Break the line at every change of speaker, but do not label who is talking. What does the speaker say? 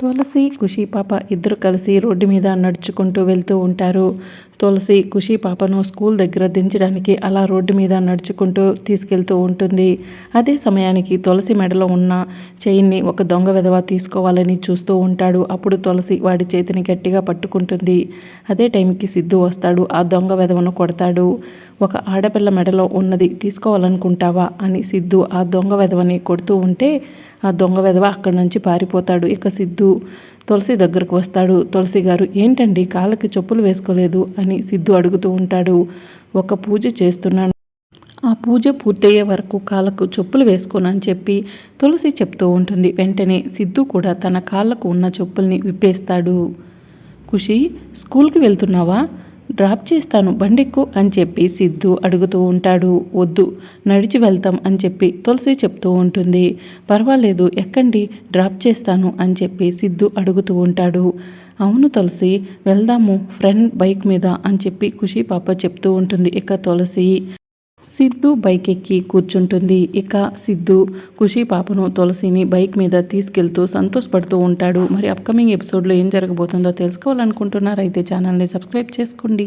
తులసి ఖుషి పాప ఇద్దరు కలిసి రోడ్డు మీద నడుచుకుంటూ వెళ్తూ ఉంటారు. తులసి ఖుషి పాపను స్కూల్ దగ్గర దించడానికి అలా రోడ్డు మీద నడుచుకుంటూ తీసుకెళ్తూ ఉంటుంది. అదే సమయానికి తులసి మెడలో ఉన్న చైన్ని ఒక దొంగ విధవ తీసుకోవాలని చూస్తూ ఉంటాడు. అప్పుడు తులసి వాడి చేతిని గట్టిగా పట్టుకుంటుంది. అదే టైంకి సిద్ధు వస్తాడు. ఆ దొంగ విధవను కొడతాడు. ఒక ఆడపిల్ల మెడలో ఉన్నది తీసుకోవాలనుకుంటావా అని సిద్ధు ఆ దొంగ విధవని కొడుతూ ఉంటే ఆ దొంగ వెధవ అక్కడి నుంచి పారిపోతాడు. ఇక సిద్ధు తులసి దగ్గరకు వస్తాడు. తులసి గారు ఏంటండి? కాళ్ళకి చెప్పులు వేసుకోలేదు? అని సిద్ధు అడుగుతూ ఉంటాడు. ఒక పూజ చేస్తున్నాను. ఆ పూజ పూర్తయ్యే వరకు కాళ్ళకు చెప్పులు వేసుకోనని చెప్పి తులసి చెప్తూ ఉంటుంది. వెంటనే సిద్ధు కూడా తన కాళ్ళకు ఉన్న చెప్పుల్ని విప్పేస్తాడు. ఖుషి స్కూల్కి వెళ్తున్నావా? డ్రాప్ చేస్తాను బండెక్కు అని చెప్పి సిద్ధు అడుగుతూ ఉంటాడు. వద్దు నడిచి వెళ్తాం అని చెప్పి తులసి చెప్తూ ఉంటుంది. పర్వాలేదు ఎక్కండి డ్రాప్ చేస్తాను అని చెప్పి సిద్ధు అడుగుతూ ఉంటాడు. అవును తులసి వెళ్దాము ఫ్రెండ్ బైక్ మీద అని చెప్పి ఖుషి పాప చెప్తూ ఉంటుంది ఇక తులసి. సిద్ధు బైక్ ఎక్కి కూర్చుంటుంది. ఇక సిద్ధు ఖుషి పాపను తులసిని బైక్ మీద తీసుకెళ్తూ సంతోషపడుతూ ఉంటాడు. మరి అప్కమింగ్ ఎపిసోడ్లో ఏం జరగబోతుందో తెలుసుకోవాలనుకుంటున్నారైతే ఛానల్ని సబ్స్క్రైబ్ చేసుకోండి.